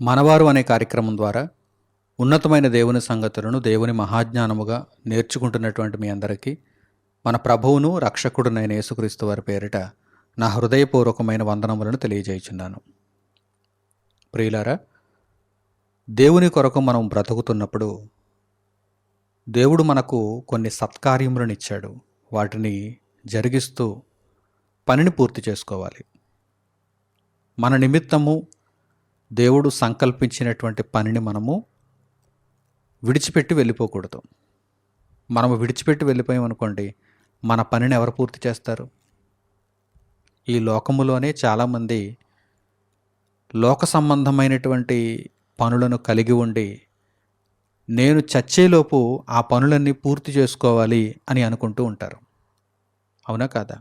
మనవారు అనే కార్యక్రమం ద్వారా ఉన్నతమైన దేవుని సంగతులను దేవుని మహాజ్ఞానముగా నేర్చుకుంటున్నటువంటి మీ అందరికీ మన ప్రభువును రక్షకుడునైన యేసుక్రీస్తు వారి పేరిట నా హృదయపూర్వకమైన వందనములను తెలియజేయుచున్నాను. ప్రియులారా దేవుని కొరకు మనం బ్రతుకుతున్నప్పుడు దేవుడు మనకు కొన్ని సత్కార్యములను ఇచ్చాడు. వాటిని జరిగిస్తూ పనిని పూర్తి చేసుకోవాలి. మన నిమిత్తము దేవుడు సంకల్పించినటువంటి పనిని మనము విడిచిపెట్టి వెళ్ళిపోకూడదు. మనము విడిచిపెట్టి వెళ్ళిపోయామనుకోండి మన పనిని ఎవరు పూర్తి చేస్తారు? ఈ లోకములోనే చాలామంది లోక సంబంధమైనటువంటి పనులను కలిగి ఉండి నేను చచ్చేలోపు ఆ పనులన్నీ పూర్తి చేసుకోవాలి అని అనుకుంటూ ఉంటారు. అవునా కాదా?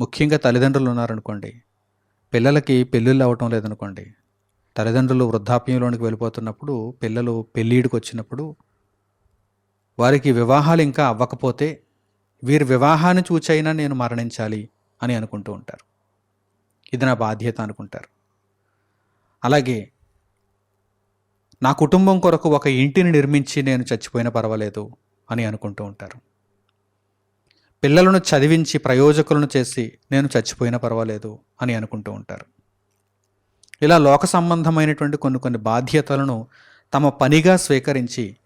ముఖ్యంగా తల్లిదండ్రులు ఉన్నారనుకోండి పిల్లలకి పెళ్ళిళ్ళు అవ్వటం లేదనుకోండి తల్లిదండ్రులు వృద్ధాప్యంలోనికి వెళ్ళిపోతున్నప్పుడు పిల్లలు పెళ్ళిడికి వచ్చినప్పుడు వారికి వివాహాలు ఇంకా అవ్వకపోతే వీరి వివాహాన్ని చూచైనా నేను మరణించాలి అని అనుకుంటూ ఉంటారు. ఇది నా బాధ్యత అనుకుంటారు. అలాగే నా కుటుంబం కొరకు ఒక ఇంటిని నిర్మించి నేను చచ్చిపోయినా పర్వాలేదు అని అనుకుంటూ ఉంటారు. పిల్లలను చదివించి ప్రయోజకులను చేసి నేను చచ్చిపోయినా పర్వాలేదు అని అనుకుంటూ ఉంటారు. ఇలా లోక సంబంధమైనటువంటి కొన్ని కొన్ని బాధ్యతలను తమ పనిగా స్వీకరించి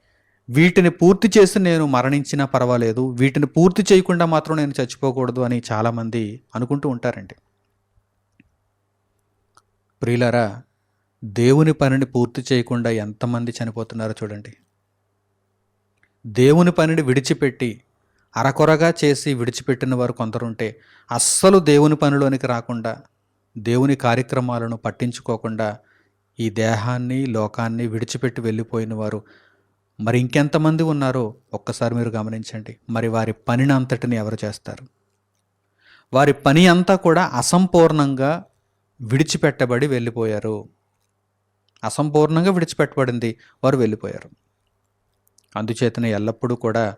వీటిని పూర్తి చేసి నేను మరణించినా పర్వాలేదు వీటిని పూర్తి చేయకుండా మాత్రం నేను చచ్చిపోకూడదు అని చాలామంది అనుకుంటూ ఉంటారండి. ప్రియులరా దేవుని పనిని పూర్తి చేయకుండా ఎంతమంది చనిపోతున్నారో చూడండి. దేవుని పనిని విడిచిపెట్టి అరకొరగా చేసి విడిచిపెట్టిన వారు కొందరుంటే అస్సలు దేవుని పనిలోనికి రాకుండా దేవుని కార్యక్రమాలను పట్టించుకోకుండా ఈ దేహాన్ని లోకాన్ని విడిచిపెట్టి వెళ్ళిపోయిన వారు మరి ఇంకెంతమంది ఉన్నారో ఒక్కసారి మీరు గమనించండి. మరి వారి పనిని అంతటిని ఎవరు చేస్తారు? వారి పని అంతా కూడా అసంపూర్ణంగా విడిచిపెట్టబడి వెళ్ళిపోయారు. అసంపూర్ణంగా విడిచిపెట్టబడింది వారు వెళ్ళిపోయారు. అందుచేతనే ఎల్లప్పుడూ కూడా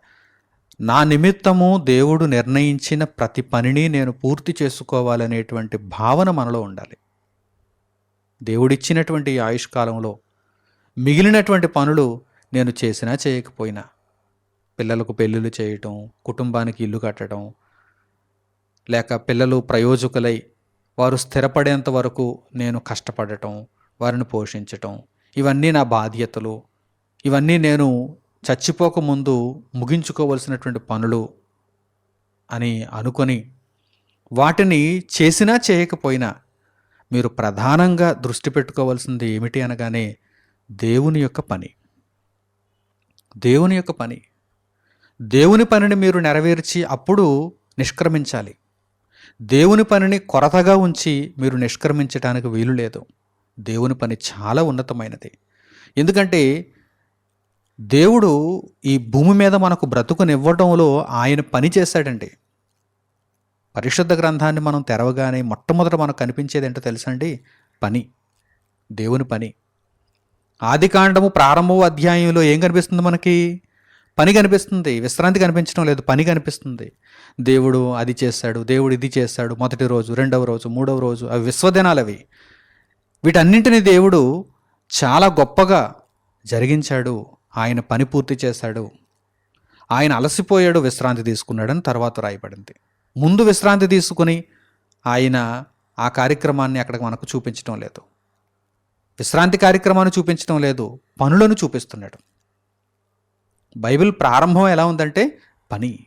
నా నిమిత్తము దేవుడు నిర్ణయించిన ప్రతి పనిని నేను పూర్తి చేసుకోవాలనేటువంటి భావన మనలో ఉండాలి. దేవుడిచ్చినటువంటి ఈ ఆయుష్కాలంలో మిగిలినటువంటి పనులు నేను చేసినా చేయకపోయినా పిల్లలకు పెళ్ళిళ్ళు చేయటం కుటుంబానికి ఇల్లు కట్టడం లేక పిల్లలు ప్రయోజకులై వారు స్థిరపడేంత వరకు నేను కష్టపడటం వారిని పోషించటం ఇవన్నీ నా బాధ్యతలు. ఇవన్నీ నేను చచ్చిపోకముందు ముగించుకోవలసినటువంటి పనులు అని అనుకొని వాటిని చేసినా చేయకపోయినా మీరు ప్రధానంగా దృష్టి పెట్టుకోవాల్సింది ఏమిటి అనగానే దేవుని యొక్క పని. దేవుని యొక్క పని. దేవుని పనిని మీరు నెరవేర్చి అప్పుడు నిష్క్రమించాలి. దేవుని పనిని కొరతగా ఉంచి మీరు నిష్క్రమించడానికి వీలు లేదు. దేవుని పని చాలా ఉన్నతమైనది. ఎందుకంటే దేవుడు ఈ భూమి మీద మనకు బ్రతుకునివ్వడంలో ఆయన పని చేశాడండి పరిశుద్ధ గ్రంథాన్ని మనం తెరవగానే మొట్టమొదట మనకు కనిపించేది ఏంటో తెలుసండి? పని. దేవుని పని. ఆదికాండము ప్రారంభ అధ్యాయంలో ఏం కనిపిస్తుంది మనకి? పని కనిపిస్తుంది. విశ్రాంతి కనిపించడం లేదు. పని కనిపిస్తుంది. దేవుడు అది చేశాడు. దేవుడు ఇది చేశాడు. మొదటి రోజు రెండవ రోజు మూడవ రోజు అవి విశ్వదినాలు అవి. వీటన్నింటినీ దేవుడు చాలా గొప్పగా జరిగించాడు. ఆయన పని పూర్తి చేశాడు. ఆయన అలసిపోయాడు విశ్రాంతి తీసుకున్నాడని తర్వాత రాయబడింది. ముందు విశ్రాంతి తీసుకుని ఆయన ఆ కార్యక్రమాన్ని అక్కడ మనకు చూపించడం లేదు. విశ్రాంతి కార్యక్రమాన్ని చూపించడం లేదు పనులను చూపిస్తున్నాడు. బైబిల్ ప్రారంభం ఎలా ఉందంటే పని.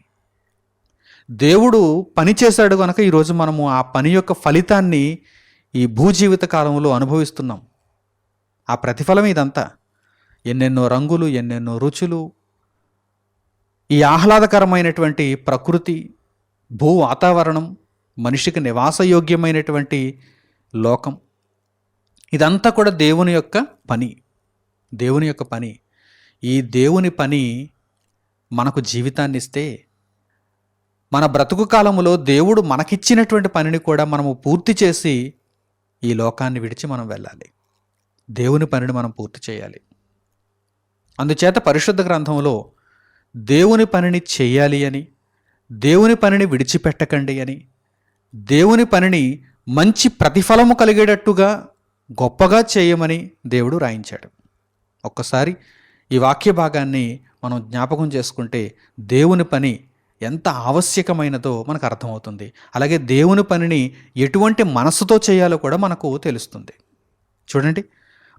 దేవుడు పని చేశాడు కనుక ఈరోజు మనము ఆ పని యొక్క ఫలితాన్ని ఈ భూజీవిత కాలంలో అనుభవిస్తున్నాం. ఆ ప్రతిఫలం ఇదంతా. ఎన్నెన్నో రంగులు ఎన్నెన్నో రుచులు. ఈ ఆహ్లాదకరమైనటువంటి ప్రకృతి భూ వాతావరణం మనిషికి నివాసయోగ్యమైనటువంటి లోకం. ఇదంతా కూడా దేవుని యొక్క పని. దేవుని యొక్క పని. ఈ దేవుని పని మనకు జీవితాన్ని ఇస్తే మన బ్రతుకు కాలంలో దేవుడు మనకిచ్చినటువంటి పనిని కూడా మనము పూర్తి చేసి ఈ లోకాన్ని విడిచి మనం వెళ్ళాలి. దేవుని పనిని మనం పూర్తి చేయాలి. అందుచేత పరిశుద్ధ గ్రంథంలో దేవుని పనిని చేయాలి అని దేవుని పనిని విడిచిపెట్టకండి అని దేవుని పనిని మంచి ప్రతిఫలము కలిగేటట్టుగా గొప్పగా చేయమని దేవుడు రాయించాడు. ఒక్కసారి ఈ వాక్య భాగాన్ని మనం జ్ఞాపకం చేసుకుంటే దేవుని పని ఎంత ఆవశ్యకమైనదో మనకు అర్థమవుతుంది. అలాగే దేవుని పనిని ఎటువంటి మనసుతో చేయాలో కూడా మనకు తెలుస్తుంది. చూడండి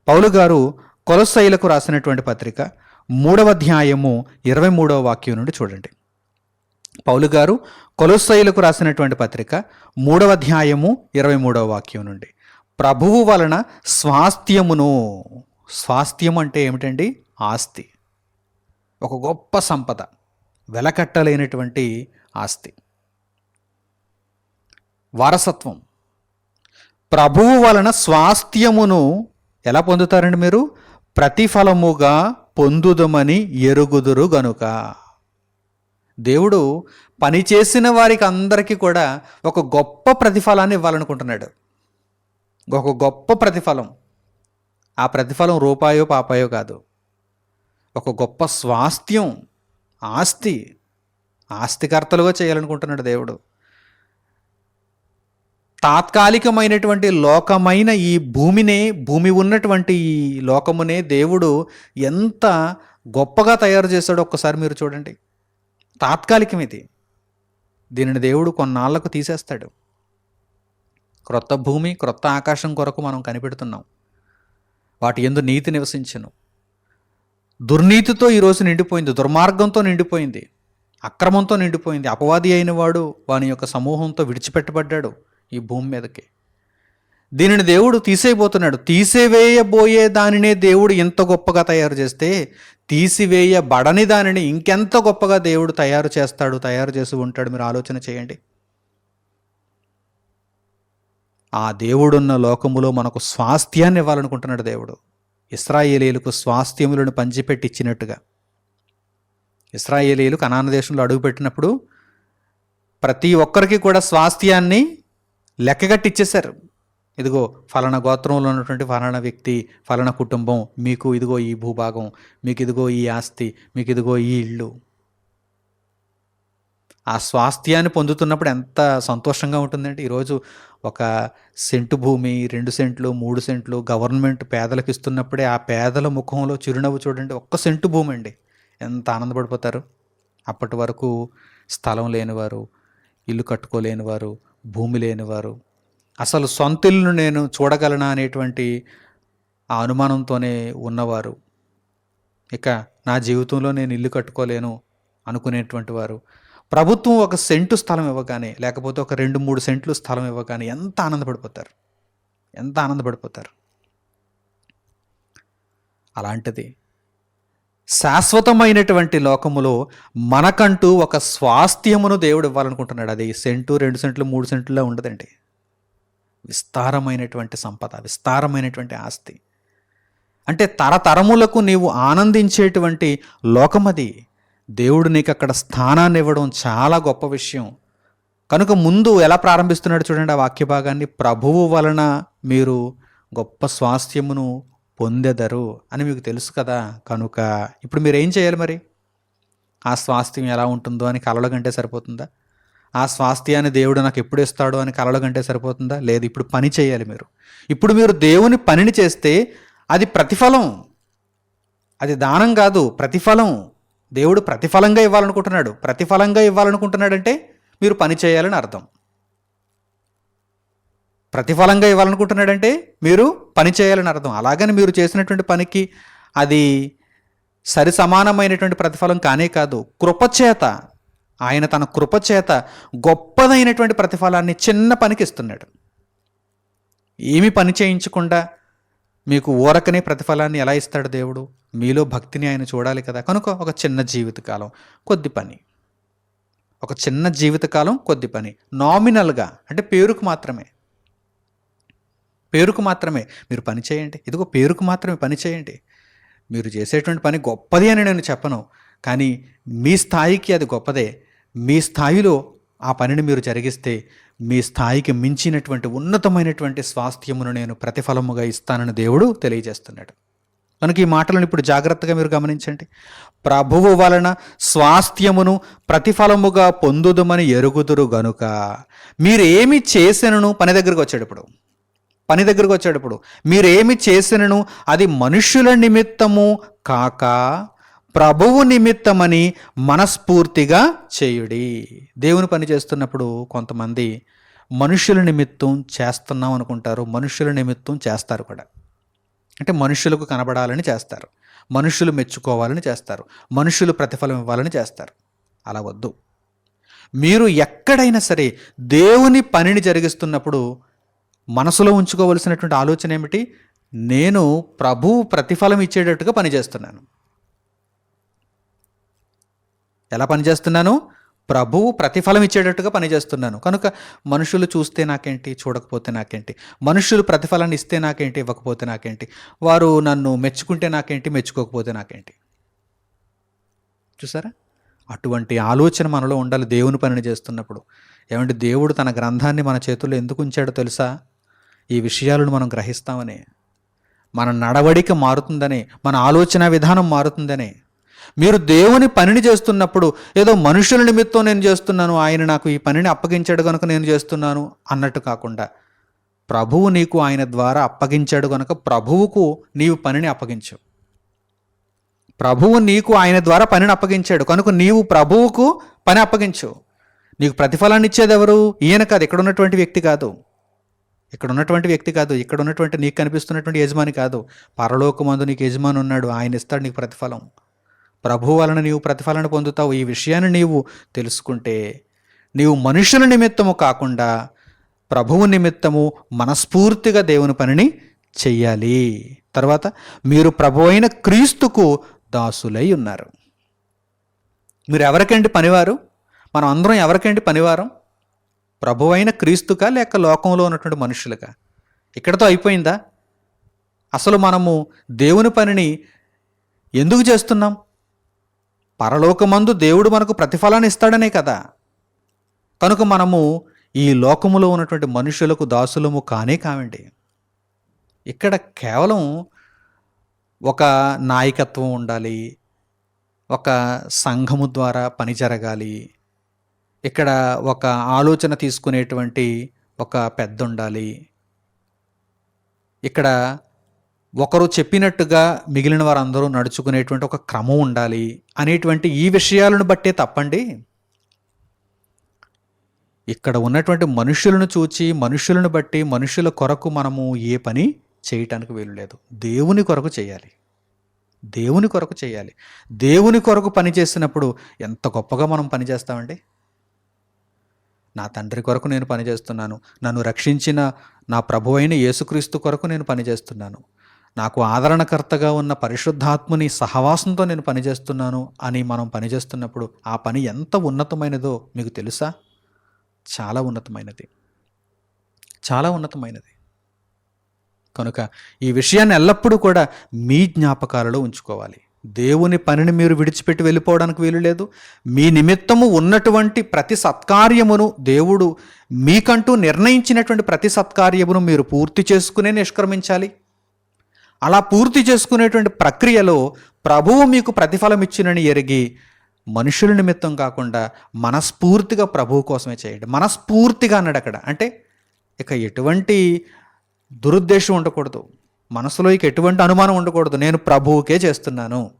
పౌలు గారు కొలసైలకు రాసినటువంటి పత్రిక మూడవ అధ్యాయము ఇరవై మూడవ వాక్యం నుండి చూడండి. పౌలు గారు కొలసైలకు రాసినటువంటి పత్రిక మూడవ అధ్యాయము ఇరవై మూడవ వాక్యం నుండి. ప్రభువు వలన స్వాస్థ్యమును స్వాస్థ్యం అంటే ఏమిటండి? ఆస్తి. ఒక గొప్ప సంపద వెలకట్టలేనటువంటి ఆస్తి. వారసత్వం. ప్రభువు వలన స్వాస్థ్యమును ఎలా పొందుతారండి మీరు? ప్రతిఫలముగా పొందుదమని ఎరుగుదురు గనుక. దేవుడు పనిచేసిన వారికి అందరికీ కూడా ఒక గొప్ప ప్రతిఫలాన్ని ఇవ్వాలనుకుంటున్నాడు. ఒక గొప్ప ప్రతిఫలం. ఆ ప్రతిఫలం రూపాయో పాపాయో కాదు. ఒక గొప్ప స్వాస్థ్యం ఆస్తి ఆస్తికర్తలుగా చేయాలనుకుంటున్నాడు దేవుడు. తాత్కాలికమైనటువంటి లోకమైన ఈ భూమినే భూమి ఉన్నటువంటి ఈ లోకమునే దేవుడు ఎంత గొప్పగా తయారు చేశాడో ఒక్కసారి మీరు చూడండి. తాత్కాలికం ఇది దీనిని దేవుడు కొన్నాళ్ళకు తీసేస్తాడు. క్రొత్త భూమి క్రొత్త ఆకాశం కొరకు మనం కనిపెడుతున్నాం. వాటి ఎందు నీతి నివసించను. దుర్నీతితో ఈరోజు నిండిపోయింది దుర్మార్గంతో నిండిపోయింది అక్రమంతో నిండిపోయింది అపవాది అయిన వాడు వాని యొక్క సమూహంతో విడిచిపెట్టబడ్డాడు. ఈ భూమి మీదకి. దీనిని దేవుడు తీసేయబోతున్నాడు. తీసివేయబోయే దానినే దేవుడు ఎంత గొప్పగా తయారు చేస్తే తీసివేయబడని దానిని ఇంకెంత గొప్పగా దేవుడు తయారు చేస్తాడు తయారు చేసి ఉంటాడు మీరు ఆలోచన చేయండి. ఆ దేవుడున్న లోకములో మనకు స్వాస్థ్యాన్ని ఇవ్వాలనుకుంటున్నాడు దేవుడు. ఇస్రాయేలీలకు స్వాస్థ్యములను పంచిపెట్టి ఇచ్చినట్టుగా. ఇస్రాయేలీలకు అనాన దేశంలో అడుగుపెట్టినప్పుడు ప్రతి ఒక్కరికి కూడా స్వాస్థ్యాన్ని లెక్కగట్టిచ్చేశారు ఇదిగో ఫలానా గోత్రంలో ఉన్నటువంటి ఫలానా వ్యక్తి ఫలానా కుటుంబం మీకు ఇదిగో ఈ భూభాగం మీకు ఇదిగో ఈ ఆస్తి మీకు ఇదిగో ఈ ఇల్లు. ఆ స్వాస్థ్యాన్ని పొందుతున్నప్పుడు ఎంత సంతోషంగా ఉంటుందండి ఈరోజు ఒక సెంటు భూమి రెండు సెంట్లు మూడు సెంట్లు గవర్నమెంట్ పేదలకు ఇస్తున్నప్పుడే ఆ పేదల ముఖంలో చిరునవ్వు చూడండి. ఒక్క సెంటు భూమి అండి. ఎంత ఆనందపడిపోతారు. అప్పటి వరకు స్థలం లేనివారు ఇల్లు కట్టుకోలేనివారు భూమి లేనివారు. అసలు సొంత ఇల్లును నేను చూడగలనా అనేటువంటి ఆ అనుమానంతోనే ఉన్నవారు. ఇక నా జీవితంలో నేను ఇల్లు కట్టుకోలేను అనుకునేటువంటి వారు. ప్రభుత్వం ఒక సెంటు స్థలం ఇవ్వగానే లేకపోతే ఒక రెండు మూడు సెంట్లు స్థలం ఇవ్వగానే ఎంత ఆనందపడిపోతారు? ఎంత ఆనందపడిపోతారు? అలాంటిది శాశ్వతమైనటువంటి లోకములో మనకంటూ ఒక స్వాస్థ్యమును దేవుడు ఇవ్వాలనుకుంటున్నాడు. అది సెంటు రెండు సెంట్లు మూడు సెంట్లలో ఉండదండి. విస్తారమైనటువంటి సంపద విస్తారమైనటువంటి ఆస్తి. అంటే తరతరములకు నీవు ఆనందించేటువంటి లోకమది దేవుడు నీకు అక్కడ స్థానాన్ని ఇవ్వడం చాలా గొప్ప విషయం. కనుక ముందు ఎలా ప్రారంభిస్తున్నాడు చూడండి ఆ వాక్య భాగాన్ని ప్రభువు వలన మీరు గొప్ప స్వాస్థ్యమును పొందెదరు అని మీకు తెలుసు కదా. కనుక ఇప్పుడు మీరు ఏం చేయాలి మరి? ఆ స్వాస్థ్యం ఎలా ఉంటుందో అని కలల కంటే సరిపోతుందా? ఆ స్వాస్థ్యాన్ని దేవుడు నాకు ఎప్పుడు ఇస్తాడో అని కలల కంటే సరిపోతుందా? లేదు ఇప్పుడు పని చేయాలి మీరు. ఇప్పుడు మీరు దేవుని పనిని చేస్తే అది ప్రతిఫలం. అది దానం కాదు ప్రతిఫలం. దేవుడు ప్రతిఫలంగా ఇవ్వాలనుకుంటున్నాడు. ప్రతిఫలంగా ఇవ్వాలనుకుంటున్నాడంటే మీరు పని చేయాలని అర్థం. ప్రతిఫలంగా ఇవ్వాలనుకుంటున్నాడంటే మీరు పని చేయాలని అర్థం. అలాగని మీరు చేసినటువంటి పనికి అది సరి సమానమైనటువంటి ప్రతిఫలం కానే కాదు. కృపచేత ఆయన తన కృపచేత గొప్పదైనటువంటి ప్రతిఫలాన్ని చిన్న పనికి ఇస్తున్నాడు. ఏమి పని చేయించకుండా మీకు ఊరకనే ప్రతిఫలాన్ని ఎలా ఇస్తాడు దేవుడు? మీలో భక్తిని ఆయన చూడాలి కదా. కనుక ఒక చిన్న జీవితకాలం కొద్ది పని. ఒక చిన్న జీవితకాలం కొద్ది పని. నామినల్గా అంటే పేరుకు మాత్రమే. పేరుకు మాత్రమే. మీరు పని చేయండి. ఇదిగో పేరుకు మాత్రమే పని చేయండి. మీరు చేసేటువంటి పని గొప్పది అని నేను చెప్పను. కానీ మీ స్థాయికి అది గొప్పదే. మీ స్థాయిలో ఆ పనిని మీరు జరిగిస్తే మీ స్థాయికి మించినటువంటి ఉన్నతమైనటువంటి స్వాస్థ్యమును నేను ప్రతిఫలముగా ఇస్తానని దేవుడు తెలియజేస్తున్నాడు. కనుక ఈ మాటలను ఇప్పుడు జాగ్రత్తగా మీరు గమనించండి. ప్రభువు వలన స్వాస్థ్యమును ప్రతిఫలముగా పొందుదుమని ఎరుగుదురు గనుక. మీరేమి చేసినను పని దగ్గరకు వచ్చాడు ఇప్పుడు పని దగ్గరకు వచ్చాడు ఇప్పుడు మీరేమి చేసినను అది మనుష్యుల నిమిత్తము కాక ప్రభువు నిమిత్తమని మనస్ఫూర్తిగా చేయుడి. దేవుని పని చేస్తున్నప్పుడు కొంతమంది మనుషుల నిమిత్తం చేస్తున్నాం అనుకుంటారు మనుషుల నిమిత్తం చేస్తారు కూడా. అంటే మనుషులకు కనబడాలని చేస్తారు మనుషులు మెచ్చుకోవాలని చేస్తారు మనుషులు ప్రతిఫలం ఇవ్వాలని చేస్తారు. అలా వద్దు. మీరు ఎక్కడైనా సరే దేవుని పనిని జరిగిస్తున్నప్పుడు మనసులో ఉంచుకోవలసినటువంటి ఆలోచన ఏమిటి? నేను ప్రభువు ప్రతిఫలం ఇచ్చేటట్టుగా పనిచేస్తున్నాను. ఎలా పనిచేస్తున్నాను? ప్రభువు ప్రతిఫలం ఇచ్చేటట్టుగా పనిచేస్తున్నాను. కనుక మనుషులు చూస్తే నాకేంటి? చూడకపోతే నాకేంటి? మనుషులు ప్రతిఫలాన్ని ఇస్తే నాకేంటి? ఇవ్వకపోతే నాకేంటి? వారు నన్ను మెచ్చుకుంటే నాకేంటి? మెచ్చుకోకపోతే నాకేంటి? చూసారా? అటువంటి ఆలోచన మనలో ఉండాలి దేవుని పనిని చేస్తున్నప్పుడు. ఏమంటే దేవుడు తన గ్రంథాన్ని మన చేతుల్లో ఎందుకు ఉంచాడో తెలుసా? ఈ విషయాలను మనం గ్రహిస్తామని మన నడవడిక మారుతుందని మన ఆలోచన విధానం మారుతుందని. మీరు దేవుని పనిని చేస్తున్నప్పుడు ఏదో మనుషుల నిమిత్తం నేను చేస్తున్నాను ఆయన నాకు ఈ పనిని అప్పగించాడు కనుక నేను చేస్తున్నాను అన్నట్టు కాకుండా ప్రభువు నీకు ఆయన ద్వారా అప్పగించాడు కనుక ప్రభువుకు నీవు పనిని అప్పగించు. ప్రభువు నీకు ఆయన ద్వారా పనిని అప్పగించాడు కనుక నీవు ప్రభువుకు పని అప్పగించు. నీకు ప్రతిఫలాన్ని ఇచ్చేది ఎవరు? ఈయన కాదు ఇక్కడ ఉన్నటువంటి వ్యక్తి కాదు. ఇక్కడ ఉన్నటువంటి వ్యక్తి కాదు ఇక్కడ ఉన్నటువంటి నీకు కనిపిస్తున్నటువంటి యజమాని కాదు. పరలోకమందు నీకు యజమాని ఉన్నాడు ఆయన ఇస్తాడు నీకు ప్రతిఫలం. ప్రభు వలన నీవు ప్రతిఫలన పొందుతావు. ఈ విషయాన్ని నీవు తెలుసుకుంటే నీవు మనుషుల నిమిత్తము కాకుండా ప్రభువు నిమిత్తము మనస్ఫూర్తిగా దేవుని పనిని చెయ్యాలి. తర్వాత మీరు ప్రభు అయిన క్రీస్తుకు దాసులై ఉన్నారు. మీరు ఎవరికండి పనివారు? మనం అందరం ఎవరికండి పనివారం? ప్రభువైన క్రీస్తుగా లేక లోకంలో ఉన్నటువంటి మనుషులుగా? ఇక్కడతో అయిపోయిందా? అసలు మనము దేవుని పనిని ఎందుకు చేస్తున్నాం? పరలోకమందు దేవుడు మనకు ప్రతిఫలాన్ని ఇస్తాడనే కదా. కనుక మనము ఈ లోకములో ఉన్నటువంటి మనుషులకు దాసులము కానే కావండి. ఇక్కడ కేవలం ఒక నాయకత్వం ఉండాలి ఒక సంఘము ద్వారా పని జరగాలి ఇక్కడ ఒక ఆలోచన తీసుకునేటువంటి ఒక పెద్ద ఉండాలి ఇక్కడ ఒకరు చెప్పినట్టుగా మిగిలిన వారందరూ నడుచుకునేటువంటి ఒక క్రమం ఉండాలి అనేటువంటి ఈ విషయాలను బట్టే తప్పండి. ఇక్కడ ఉన్నటువంటి మనుషులను చూచి మనుషులను బట్టి మనుషుల కొరకు మనము ఏ పని చేయటానికి వీలు లేదు. దేవుని కొరకు చేయాలి. దేవుని కొరకు చేయాలి. దేవుని కొరకు పని చేసినప్పుడు ఎంత గొప్పగా మనం పని చేస్తామండి? నా తండ్రి కొరకు నేను పనిచేస్తున్నాను. నన్ను రక్షించిన నా ప్రభు అయిన యేసుక్రీస్తు కొరకు నేను పనిచేస్తున్నాను. నాకు ఆదరణకర్తగా ఉన్న పరిశుద్ధాత్ముని సహవాసంతో నేను పనిచేస్తున్నాను అని మనం పనిచేస్తున్నప్పుడు ఆ పని ఎంత ఉన్నతమైనదో మీకు తెలుసా? చాలా ఉన్నతమైనది. చాలా ఉన్నతమైనది. కనుక ఈ విషయాన్ని ఎల్లప్పుడూ కూడా మీ జ్ఞాపకాలలో ఉంచుకోవాలి. దేవుని పనిని మీరు విడిచిపెట్టి వెళ్ళిపోవడానికి వీలు లేదు. మీ నిమిత్తము ఉన్నటువంటి ప్రతి సత్కార్యమును దేవుడు మీకంటూ నిర్ణయించినటువంటి ప్రతి సత్కార్యమును మీరు పూర్తి చేసుకునే నిష్క్రమించాలి. అలా పూర్తి చేసుకునేటువంటి ప్రక్రియలో ప్రభువు మీకు ప్రతిఫలం ఇచ్చినని ఎరిగి మనుషుల నిమిత్తం కాకుండా మనస్ఫూర్తిగా ప్రభువు కోసమే చేయండి. మనస్ఫూర్తిగా అన్నాడు అక్కడ. అంటే ఇక ఎటువంటి దురుద్దేశం ఉండకూడదు. మనసులో ఇక ఎటువంటి అనుమానం ఉండకూడదు. నేను ప్రభువుకే చేస్తున్నాను.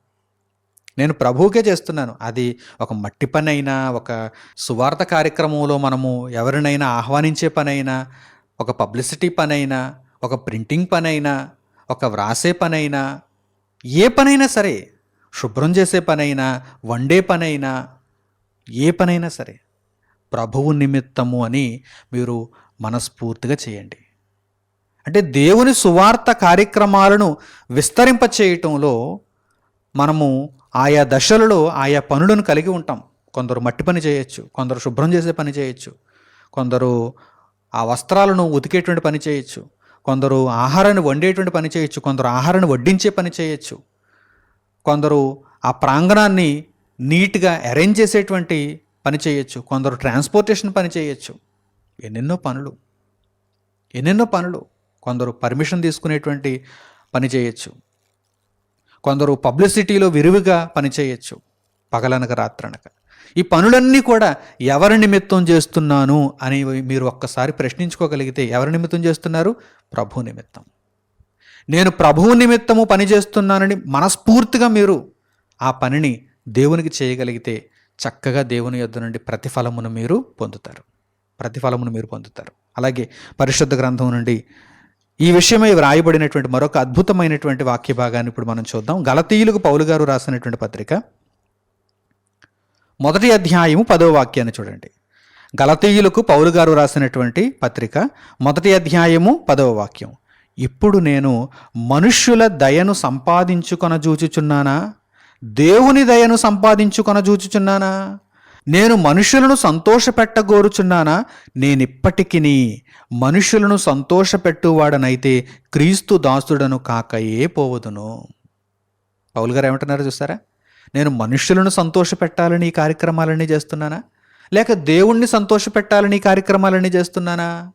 నేను ప్రభువుకే చేస్తున్నాను. అది ఒక మట్టి పని అయినా ఒక సువార్త కార్యక్రమంలో మనము ఎవరినైనా ఆహ్వానించే పని అయినా ఒక పబ్లిసిటీ పని అయినా ఒక ప్రింటింగ్ పని అయినా ఒక వ్రాసే పని అయినా ఏ పనైనా సరే శుభ్రం చేసే పనైనా వండే పనైనా ఏ పనైనా సరే ప్రభువు నిమిత్తము అని మీరు మనస్ఫూర్తిగా చేయండి. అంటే దేవుని సువార్త కార్యక్రమాలను విస్తరింపచేయటంలో మనము ఆయా దశలలో ఆయా పనులను కలిగి ఉంటాం. కొందరు మట్టి పని చేయొచ్చు కొందరు శుభ్రం చేసే పని చేయొచ్చు కొందరు ఆ వస్త్రాలను ఉతికేటువంటి పని చేయొచ్చు కొందరు ఆహారాన్ని వండేటువంటి పని చేయొచ్చు కొందరు ఆహారాన్ని వడ్డించే పని చేయొచ్చు కొందరు ఆ ప్రాంగణాన్ని నీట్గా అరేంజ్ చేసేటువంటి పని చేయొచ్చు కొందరు ట్రాన్స్పోర్టేషన్ పని చేయొచ్చు. ఎన్నెన్నో పనులు ఎన్నెన్నో పనులు. కొందరు పర్మిషన్ తీసుకునేటువంటి పని చేయొచ్చు. కొందరు పబ్లిసిటీలో విరివిగా పనిచేయచ్చు పగలనక రాత్రనక. ఈ పనులన్నీ కూడా ఎవరి నిమిత్తం చేస్తున్నాను అని మీరు ఒక్కసారి ప్రశ్నించుకోగలిగితే ఎవరి నిమిత్తం చేస్తున్నారు? ప్రభు నిమిత్తం. నేను ప్రభువు నిమిత్తము పని చేస్తున్నానని మనస్ఫూర్తిగా మీరు ఆ పనిని దేవునికి చేయగలిగితే చక్కగా దేవుని యొద్ద నుండి ప్రతిఫలమును మీరు పొందుతారు. ప్రతిఫలమును మీరు పొందుతారు. అలాగే పరిశుద్ధ గ్రంథం నుండి ఈ విషయమై వ్రాయబడినటువంటి మరొక అద్భుతమైనటువంటి వాక్య భాగాన్ని ఇప్పుడు మనం చూద్దాం. గలతీయులకు పౌలు గారు రాసినటువంటి పత్రిక మొదటి అధ్యాయము పదో వాక్యాన్ని చూడండి. గలతీయులకు పౌలు గారు రాసినటువంటి పత్రిక మొదటి అధ్యాయము పదవ వాక్యం. ఇప్పుడు నేను మనుష్యుల దయను సంపాదించుకొన జూచుచున్నానా దేవుని దయను సంపాదించుకొన జూచుచున్నానా నేను మనుషులను సంతోషపెట్టగోరుచున్నానా? నేనిప్పటికిని మనుషులను సంతోషపెట్టువాడనైతే క్రీస్తు దాసుడను కాకయే పోవదును. పౌలు గారు ఏమంటున్నారు చూస్తారా? నేను మనుషులను సంతోషపెట్టాలని ఈ కార్యక్రమాలన్నీ చేస్తున్నానా? లేక దేవుణ్ణి సంతోషపెట్టాలని ఈ కార్యక్రమాలన్నీ చేస్తున్నానా?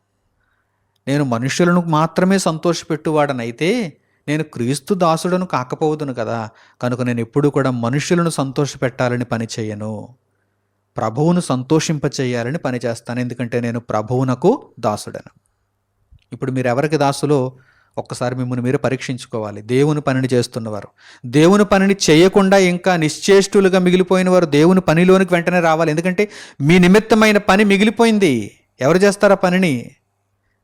నేను మనుషులను మాత్రమే సంతోషపెట్టువాడనైతే నేను క్రీస్తు దాసుడను కాకపోవదును కదా. కనుక నేను ఎప్పుడు కూడా మనుషులను సంతోషపెట్టాలని పని చేయను. ప్రభువును సంతోషింపచేయాలని పని చేస్తాను. ఎందుకంటే నేను ప్రభువునకు దాసుడను. ఇప్పుడు మీరు ఎవరికి దాసులో ఒక్కసారి మిమ్మల్ని మీరు పరీక్షించుకోవాలి. దేవుని పనిని చేస్తున్నవారు. దేవుని పనిని చేయకుండా ఇంకా నిశ్చేష్టులుగా మిగిలిపోయిన వారు దేవుని పనిలోనికి వెంటనే రావాలి. ఎందుకంటే మీ నిమిత్తమైన పని మిగిలిపోయింది. ఎవరు చేస్తారు ఆ పనిని?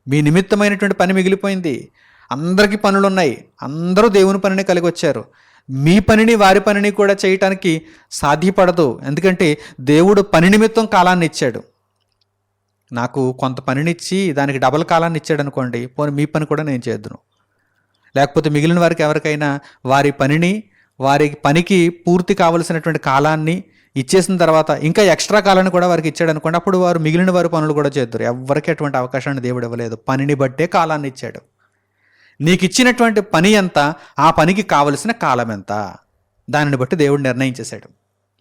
మీ నిమిత్తమైనటువంటి పని మిగిలిపోయింది. అందరికీ పనులు ఉన్నాయి అందరూ దేవుని పనిని కలిగి వచ్చారు మీ పనిని వారి పనిని కూడా చేయటానికి సాధ్యపడదు. ఎందుకంటే దేవుడు పని నిమిత్తం కాలాన్ని ఇచ్చాడు. నాకు కొంత పనినిచ్చి దానికి డబల్ కాలాన్ని ఇచ్చాడు అనుకోండి పోనీ మీ పని కూడా నేను చేద్దును లేకపోతే మిగిలిన వారికి ఎవరికైనా వారి పనిని వారి పనికి పూర్తి కావలసినటువంటి కాలాన్ని ఇచ్చేసిన తర్వాత ఇంకా ఎక్స్ట్రా కాలాన్ని కూడా వారికి ఇచ్చాడు అనుకోండి అప్పుడు వారు మిగిలిన వారి పనులు కూడా చేద్దరు ఎవరికి అటువంటి అవకాశాన్ని దేవుడు ఇవ్వలేదు. పనిని బట్టే కాలాన్ని ఇచ్చాడు. నీకు ఇచ్చినటువంటి పని ఎంత? ఆ పనికి కావలసిన కాలం ఎంత? దానిని బట్టి దేవుడు నిర్ణయించేశాడు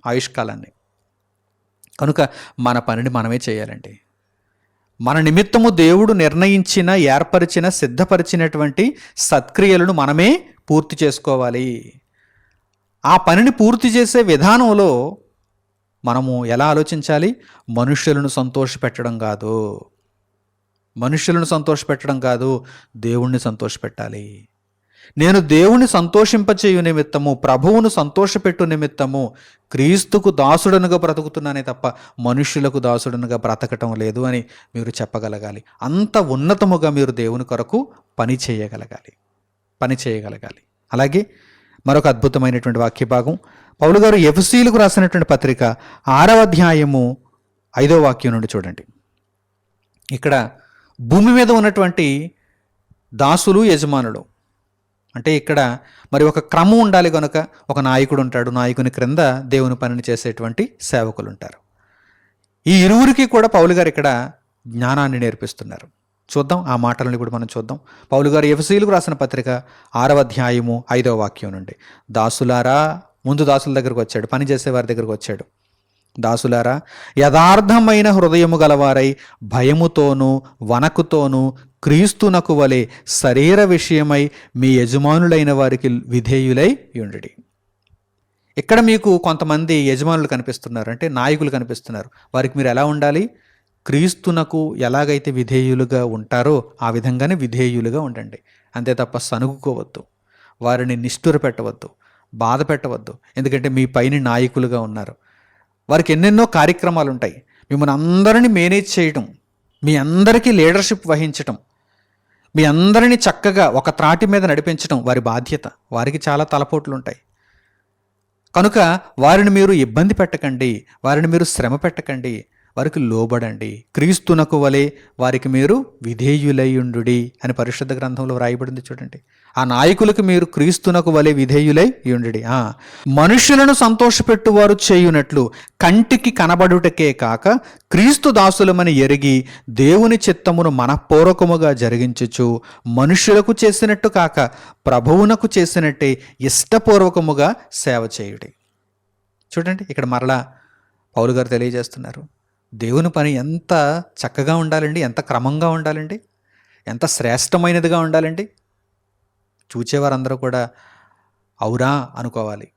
ఆయుష్కాలాన్ని. కనుక మన పనిని మనమే చేయాలండి. మన నిమిత్తము దేవుడు నిర్ణయించిన ఏర్పరిచిన సిద్ధపరిచినటువంటి సత్క్రియలను మనమే పూర్తి చేసుకోవాలి. ఆ పనిని పూర్తి చేసే విధానంలో మనము ఎలా ఆలోచించాలి? మనుషులను సంతోషపెట్టడం కాదు. మనుషులను సంతోషపెట్టడం కాదు దేవుణ్ణి సంతోషపెట్టాలి. నేను దేవుని సంతోషింపచేయు నిమిత్తము ప్రభువును సంతోషపెట్టు నిమిత్తము క్రీస్తుకు దాసుడనుగా బ్రతుకుతున్నానే తప్ప మనుష్యులకు దాసుడనుగా బ్రతకటం లేదు అని మీరు చెప్పగలగాలి. అంత ఉన్నతముగా మీరు దేవుని కొరకు పని చేయగలగాలి. పని చేయగలగాలి. అలాగే మరొక అద్భుతమైనటువంటి వాక్య భాగం. పౌలు గారు ఎఫ్సీలకు రాసినటువంటి పత్రిక ఆరవ అధ్యాయము ఐదో వాక్యం నుండి చూడండి. ఇక్కడ భూమి మీద ఉన్నటువంటి దాసులు యజమానులు. అంటే ఇక్కడ మరి ఒక క్రమం ఉండాలి కనుక ఒక నాయకుడు ఉంటాడు. నాయకుని క్రింద దేవుని పనిని చేసేటువంటి సేవకులు ఉంటారు ఈ ఇరువురికి కూడా పౌలు గారు ఇక్కడ జ్ఞానాన్ని నేర్పిస్తున్నారు. చూద్దాం ఆ మాటలను ఇప్పుడు మనం చూద్దాం. పౌలు గారు ఎఫ్సీలకు రాసిన పత్రిక ఆరవ అధ్యాయము ఐదవ వాక్యం నుండి. దాసులారా ముందు దాసుల దగ్గరకు వచ్చాడు పని చేసేవారి దగ్గరకు వచ్చాడు. దాసులారా యథార్థమైన హృదయము గలవారై భయముతోనూ వనకుతోనూ క్రీస్తునకు వలె శరీర విషయమై మీ యజమానులైన వారికి విధేయులై ఉండి ఇక్కడ మీకు కొంతమంది యజమానులు కనిపిస్తున్నారు అంటే నాయకులు కనిపిస్తున్నారు. వారికి మీరు ఎలా ఉండాలి? క్రీస్తునకు ఎలాగైతే విధేయులుగా ఉంటారో ఆ విధంగానే విధేయులుగా ఉండండి. అంతే తప్ప సనుగుకోవద్దు. వారిని నిష్ఠుర పెట్టవద్దు బాధ పెట్టవద్దు ఎందుకంటే మీ పైన నాయకులుగా ఉన్నారు. వారికి ఎన్నెన్నో కార్యక్రమాలు ఉంటాయి మిమ్మల్ని అందరినీ మేనేజ్ చేయటం మీ అందరికీ లీడర్షిప్ వహించటం మీ అందరినీ చక్కగా ఒక త్రాటి మీద నడిపించడం వారి బాధ్యత. వారికి చాలా తలపోట్లు ఉంటాయి కనుక వారిని మీరు ఇబ్బంది పెట్టకండి వారిని మీరు శ్రమ పెట్టకండి వారికి లోబడండి. క్రీస్తునకు వలె వారికి మీరు విధేయులయ్యుండు అని పరిశుద్ధ గ్రంథంలో వ్రాయబడింది చూడండి. ఆ నాయకులకు మీరు క్రీస్తునకు వలె విధేయులై ఉండు మనుషులను సంతోషపెట్టువారు చేయునట్లు కంటికి కనబడుటకే కాక క్రీస్తు దాసులమని ఎరిగి దేవుని చిత్తమును మనపూర్వకముగా జరిగించుచు మనుషులకు చేసినట్టు కాక ప్రభువునకు చేసినట్టే ఇష్టపూర్వకముగా సేవ చేయుడి. చూడండి ఇక్కడ మరలా పౌలు గారు తెలియజేస్తున్నారు. దేవుని పని ఎంత చక్కగా ఉండాలండి? ఎంత క్రమంగా ఉండాలండి? ఎంత శ్రేష్టమైనదిగా ఉండాలండి? చూచేవారందరూ కూడా అవురా అనుకోవాలి.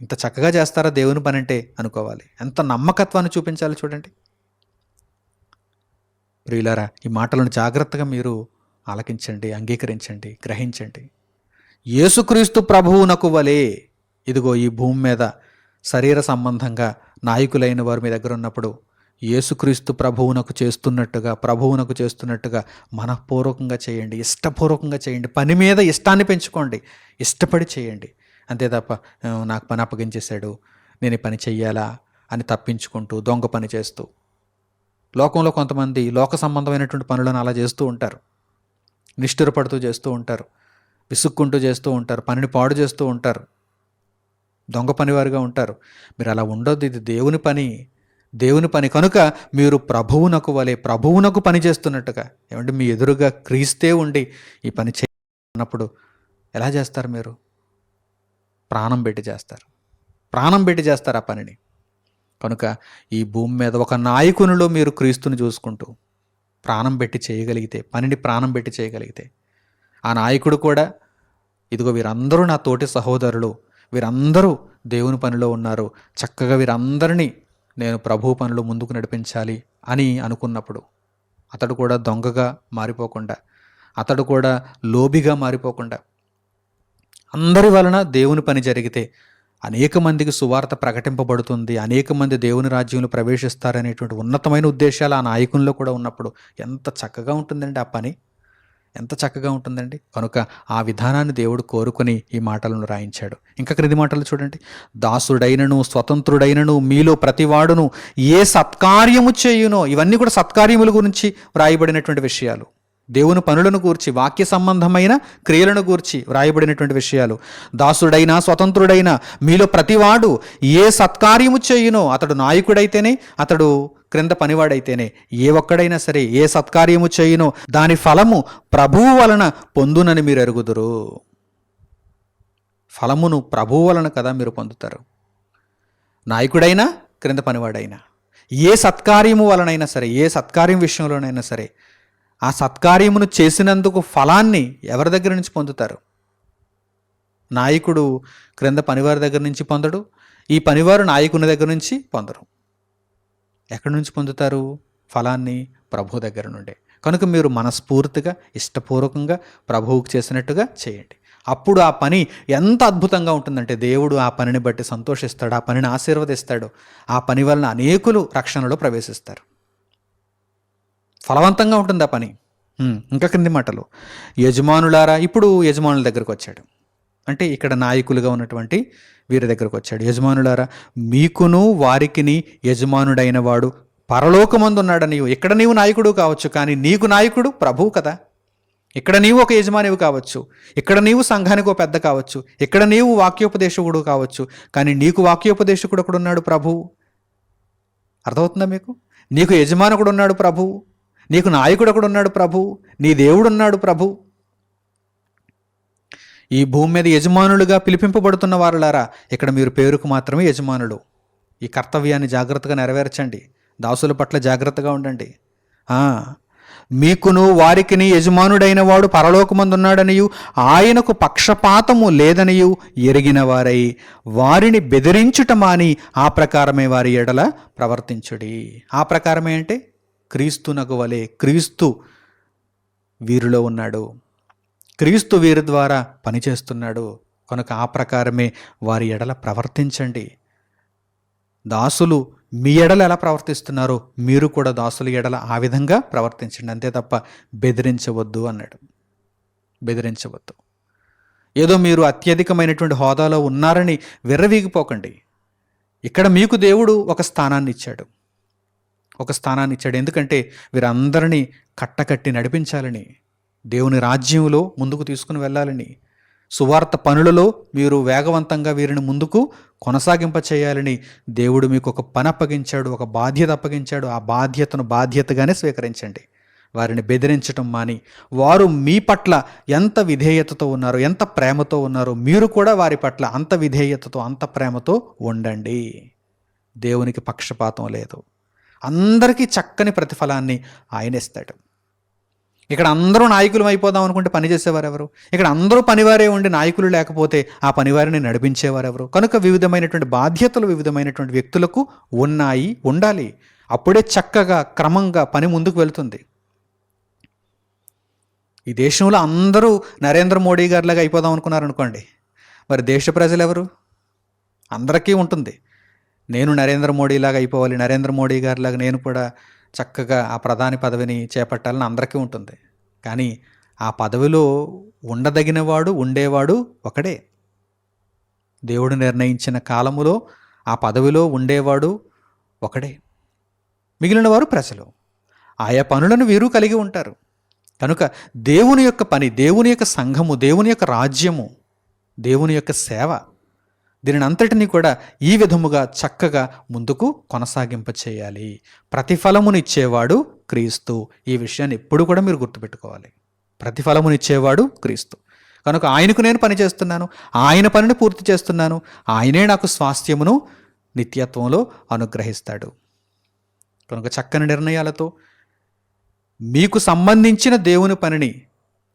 ఇంత చక్కగా చేస్తారా దేవుని పని అంటే అనుకోవాలి. ఎంత నమ్మకత్వాన్ని చూపించాలి చూడండి. ప్రియులారా ఈ మాటలను జాగ్రత్తగా మీరు ఆలకించండి అంగీకరించండి గ్రహించండి. యేసుక్రీస్తు ప్రభువునకు వలే ఇదిగో ఈ భూమి మీద శరీర సంబంధంగా నాయకులైన వారు మీ దగ్గర ఉన్నప్పుడు యేసుక్రీస్తు ప్రభువునకు చేస్తున్నట్టుగా ప్రభువునకు చేస్తున్నట్టుగా మనఃపూర్వకంగా చేయండి ఇష్టపూర్వకంగా చేయండి పని మీద ఇష్టాన్ని పెంచుకోండి ఇష్టపడి చేయండి. అంతే తప్ప నాకు పని అప్పగించేశాడు నేను ఈ పని చెయ్యాలా? అని తప్పించుకుంటూ దొంగ పని చేస్తూ. లోకంలో కొంతమంది లోక సంబంధమైనటువంటి పనులను అలా చేస్తూ ఉంటారు. నిష్ఠురపడుతూ చేస్తూ ఉంటారు. విసుక్కుంటూ చేస్తూ ఉంటారు. పనిని పాడు చేస్తూ ఉంటారు. దొంగ పనివారుగా ఉంటారు. మీరు అలా ఉండొద్దు. ఇది దేవుని పని. దేవుని పని కనుక మీరు ప్రభువునకు వలె ప్రభువునకు పని చేస్తున్నట్టుగా ఏమంటే మీ ఎదురుగా క్రీస్తే ఉండి ఈ పని చేయనప్పుడు ఎలా చేస్తారు మీరు? ప్రాణం పెట్టి చేస్తారు. ప్రాణం పెట్టి చేస్తారు ఆ పనిని. కనుక ఈ భూమి మీద ఒక నాయకునిలో మీరు క్రీస్తుని చూసుకుంటూ ప్రాణం పెట్టి చేయగలిగితే పనిని ప్రాణం పెట్టి చేయగలిగితే ఆ నాయకుడు కూడా ఇదిగో వీరందరూ నా తోటి సహోదరులు వీరందరూ దేవుని పనిలో ఉన్నారు చక్కగా వీరందరినీ నేను ప్రభు పనులు ముందుకు నడిపించాలి అని అనుకున్నప్పుడు అతడు కూడా దొంగగా మారిపోకుండా అతడు కూడా లోబిగా మారిపోకుండా అందరి వలన దేవుని పని జరిగితే అనేక మందికి సువార్త ప్రకటింపబడుతుంది అనేక మంది దేవుని రాజ్యంలో ప్రవేశిస్తారనేటువంటి ఉన్నతమైన ఉద్దేశాలు ఆ నాయకుల్లో కూడా ఉన్నప్పుడు ఎంత చక్కగా ఉంటుందండి ఆ పని. ఎంత చక్కగా ఉంటుందండి. కనుక ఆ విధానాన్ని దేవుడు కోరుకుని ఈ మాటలను రాయించాడు. ఇంకా క్రింది మాటలు చూడండి. దాసుడైనను స్వతంత్రుడైనను మీలో ప్రతివాడును ఏ సత్కార్యము చేయునో ఇవన్నీ కూడా సత్కార్యముల గురించి వ్రాయబడినటువంటి విషయాలు. దేవుని పనులను గూర్చి వాక్య సంబంధమైన క్రియలను గూర్చి వ్రాయబడినటువంటి విషయాలు. దాసుడైనా స్వతంత్రుడైనా మీలో ప్రతివాడు ఏ సత్కార్యము చేయునో అతడు నాయకుడైతేనే అతడు క్రింద పనివాడైతేనే ఏ ఒక్కడైనా సరే ఏ సత్కార్యము చేయునో దాని ఫలము ప్రభువు వలన పొందునని మీరు ఎరుగుదురు. ఫలమును ప్రభువు వలన కదా మీరు పొందుతారు. నాయకుడైనా క్రింద పనివాడైనా ఏ సత్కార్యము వలనైనా సరే ఏ సత్కార్యం విషయంలోనైనా సరే ఆ సత్కార్యమును చేసినందుకు ఫలాన్ని ఎవరి దగ్గర నుంచి పొందుతారు? నాయకుడు క్రింద పనివారి దగ్గర నుంచి పొందడు ఈ పనివారు నాయకుని దగ్గర నుంచి పొందరు. ఎక్కడి నుంచి పొందుతారు? ఫలాన్ని ప్రభు దగ్గర నుండే. కనుక మీరు మనస్ఫూర్తిగా ఇష్టపూర్వకంగా ప్రభువుకు చేసినట్టుగా చేయండి. అప్పుడు ఆ పని ఎంత అద్భుతంగా ఉంటుందంటే దేవుడు ఆ పనిని బట్టి సంతోషిస్తాడు ఆ పనిని ఆశీర్వదిస్తాడు. ఆ పని వలన అనేకులు రక్షణలో ప్రవేశిస్తారు. ఫలవంతంగా ఉంటుంది ఆ పని. ఇంకా క్రింది మాటలు. యజమానులారా ఇప్పుడు యజమానుల దగ్గరకు వచ్చాడు. అంటే ఇక్కడ నాయకులుగా ఉన్నటువంటి వీరి దగ్గరకు వచ్చాడు. యజమానులారా మీకును వారికిని యజమానుడైన వాడు పరలోకమందు ఉన్నాడు నీవు ఇక్కడ నీవు నాయకుడు కావచ్చు కానీ నీకు నాయకుడు ప్రభువు కదా. ఇక్కడ నీవు ఒక యజమానివి కావచ్చు ఇక్కడ నీవు సంఘానికి ఒక పెద్ద కావచ్చు ఇక్కడ నీవు వాక్యోపదేశకుడు కావచ్చు కానీ నీకు వాక్యోపదేశకుడు ఒకడు ఉన్నాడు ప్రభువు అర్థమవుతుందా మీకు? నీకు యజమానకుడు ఉన్నాడు ప్రభువు నీకు నాయకుడు ఒకడు ఉన్నాడు ప్రభు. నీ దేవుడు ఉన్నాడు ప్రభు. ఈ భూమి మీద యజమానులుగా పిలిపింపబడుతున్న వారులారా ఇక్కడ మీరు పేరుకు మాత్రమే యజమానులు. ఈ కర్తవ్యాన్ని జాగ్రత్తగా నెరవేర్చండి. దాసుల పట్ల జాగ్రత్తగా ఉండండి. మీకును వారికిని యజమానుడైన వాడు పరలోకమందున్నాడనియు ఆయనకు పక్షపాతము లేదనియు ఎరిగిన వారై వారిని బెదిరించుట మాని ఆ ప్రకారమే వారి ఎడల ప్రవర్తించుడి. ఆ ప్రకారమే అంటే క్రీస్తునకు వలె క్రీస్తు వీరిలో ఉన్నాడు. క్రీస్తు వీరి ద్వారా పనిచేస్తున్నాడు. కనుక ఆ ప్రకారమే వారి ఎడల ప్రవర్తించండి. దాసులు మీ ఎడల ఎలా ప్రవర్తిస్తున్నారో మీరు కూడా దాసుల ఎడల ఆ విధంగా ప్రవర్తించండి. అంతే తప్ప బెదిరించవద్దు అన్నాడు. బెదిరించవద్దు. ఏదో మీరు అత్యధికమైనటువంటి హోదాలో ఉన్నారని విర్రవీగిపోకండి. ఇక్కడ మీకు దేవుడు ఒక స్థానాన్ని ఇచ్చాడు. ఒక స్థానాన్ని ఇచ్చాడు. ఎందుకంటే వీరందరినీ కట్టకట్టి నడిపించాలని దేవుని రాజ్యంలో ముందుకు తీసుకుని వెళ్ళాలని. సువార్త పనులలో మీరు వేగవంతంగా వీరిని ముందుకు కొనసాగింప చేయాలని దేవుడు మీకు ఒక పని అప్పగించాడు ఒక బాధ్యత అప్పగించాడు. ఆ బాధ్యతను బాధ్యతగానే స్వీకరించండి. వారిని బెదిరించటం మాని వారు మీ పట్ల ఎంత విధేయతతో ఉన్నారో ఎంత ప్రేమతో ఉన్నారో మీరు కూడా వారి పట్ల అంత విధేయతతో అంత ప్రేమతో ఉండండి. దేవునికి పక్షపాతం లేదు. అందరికీ చక్కని ప్రతిఫలాన్ని ఆయన ఇస్తాడు. ఇక్కడ అందరూ నాయకులు అయిపోదాం అనుకుంటే పనిచేసేవారు ఎవరు ఇక్కడ అందరూ పనివారే ఉండి నాయకులు లేకపోతే ఆ పనివారిని నడిపించేవారు ఎవరు కనుక వివిధమైనటువంటి బాధ్యతలు వివిధమైనటువంటి వ్యక్తులకు ఉన్నాయి ఉండాలి. అప్పుడే చక్కగా క్రమంగా పని ముందుకు వెళ్తుంది. ఈ దేశంలో అందరూ నరేంద్ర మోడీ గారిలాగా అయిపోదాం అనుకున్నారు అనుకోండి మరి దేశ ప్రజలు ఎవరు అందరికీ ఉంటుంది. నేను నరేంద్ర మోడీలాగా అయిపోవాలి నరేంద్ర మోడీ గారిలాగా నేను కూడా చక్కగా ఆ ప్రధాని పదవిని చేపట్టాలని అందరికీ ఉంటుంది. కానీ ఆ పదవిలో ఉండదగినవాడు ఉండేవాడు ఒకడే. దేవుడు నిర్ణయించిన కాలములో ఆ పదవిలో ఉండేవాడు ఒకడే. మిగిలిన వారు ప్రజలు. ఆయా పనులను వీరు కలిగి ఉంటారు. కనుక దేవుని యొక్క పని దేవుని యొక్క సంఘము దేవుని యొక్క రాజ్యము దేవుని యొక్క సేవ దీనిని అంతటినీ కూడా ఈ విధముగా చక్కగా ముందుకు కొనసాగింప చేయాలి ప్రతిఫలమునిచ్చేవాడు క్రీస్తు. ఈ విషయాన్ని ఎప్పుడు కూడా మీరు గుర్తుపెట్టుకోవాలి. ప్రతిఫలమునిచ్చేవాడు క్రీస్తు. కనుక ఆయనకు నేను పని చేస్తున్నాను ఆయన పనిని పూర్తి చేస్తున్నాను ఆయనే నాకు స్వాస్థ్యమును నిత్యత్వంలో అనుగ్రహిస్తాడు. కనుక చక్కని నిర్ణయాలతో మీకు సంబంధించిన దేవుని పనిని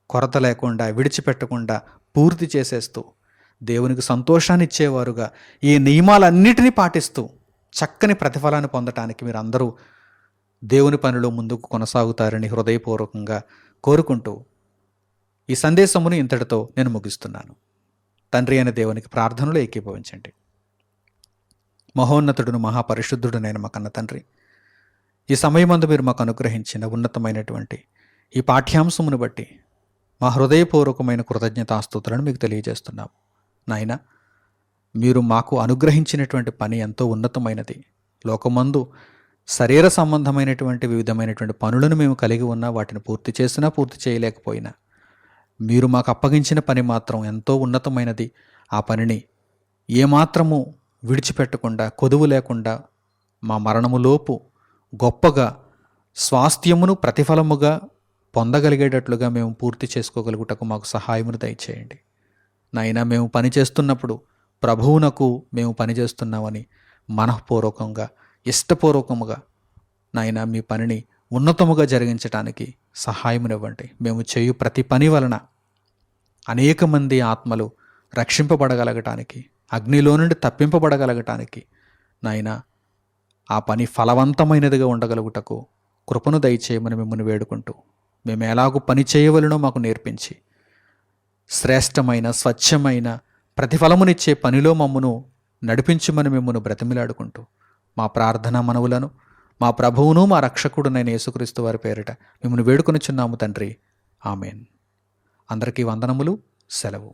కొరత లేకుండా విడిచిపెట్టకుండా పూర్తి చేసేస్తూ దేవునికి సంతోషాన్ని ఇచ్చేవారుగా ఈ నియమాలన్నిటినీ పాటిస్తూ చక్కని ప్రతిఫలాన్ని పొందటానికి మీరు అందరూ దేవుని పనిలో ముందుకు కొనసాగుతారని హృదయపూర్వకంగా కోరుకుంటూ ఈ సందేశమును ఇంతటితో నేను ముగిస్తున్నాను. తండ్రి అయిన దేవునికి ప్రార్థనలు ఏకీభవించండి. మహోన్నతుడును మహాపరిశుద్ధుడునైన మా కన్న తండ్రి. ఈ సమయమందు మీరు మాకు అనుగ్రహించిన ఉన్నతమైనటువంటి ఈ పాఠ్యాంశమును బట్టి మా హృదయపూర్వకమైన కృతజ్ఞతాస్తుతులను మీకు తెలియజేస్తున్నాం నాయన మీరు మాకు అనుగ్రహించినటువంటి పని ఎంతో ఉన్నతమైనది. లోకమందు శరీర సంబంధమైనటువంటి వివిధమైనటువంటి పనులను మేము కలిగి ఉన్నా వాటిని పూర్తి చేసినా పూర్తి చేయలేకపోయినా మీరు మాకు అప్పగించిన పని మాత్రం ఎంతో ఉన్నతమైనది. ఆ పనిని ఏమాత్రము విడిచిపెట్టకుండా కొదువు లేకుండా మా మరణములోపు గొప్పగా స్వాస్థ్యమును ప్రతిఫలముగా పొందగలిగేటట్లుగా మేము పూర్తి చేసుకోగలుగుటకు మాకు సహాయమును దయచేయండి. నైనా మేము పని చేస్తున్నప్పుడు ప్రభువునకు మేము పని చేస్తున్నామని మనఃపూర్వకంగా ఇష్టపూర్వకముగా నాయన మీ పనిని ఉన్నతముగా జరిగించడానికి సహాయమునివ్వండి. మేము చేయు ప్రతి పని వలన అనేక మంది ఆత్మలు రక్షింపబడగలగటానికి అగ్నిలో నుండి తప్పింపబడగలగటానికి నాయన ఆ పని ఫలవంతమైనదిగా ఉండగలుగుటకు కృపను దయచేయమని మిమ్మల్ని వేడుకుంటూ మేము ఎలాగూ పని చేయవలనో మాకు నేర్పించి శ్రేష్టమైన స్వచ్ఛమైన ప్రతిఫలమునిచ్చే పనిలో మమ్మను నడిపించమని మిమ్మల్ని బ్రతిమిలాడుకుంటూ మా ప్రార్థన మనవులను మా ప్రభువును మా రక్షకుడునైన యేసుక్రీస్తు వారి పేరిట మిమ్మల్ని వేడుకొనిచున్నాము తండ్రి. ఆమెన్. అందరికీ వందనములు సెలవు.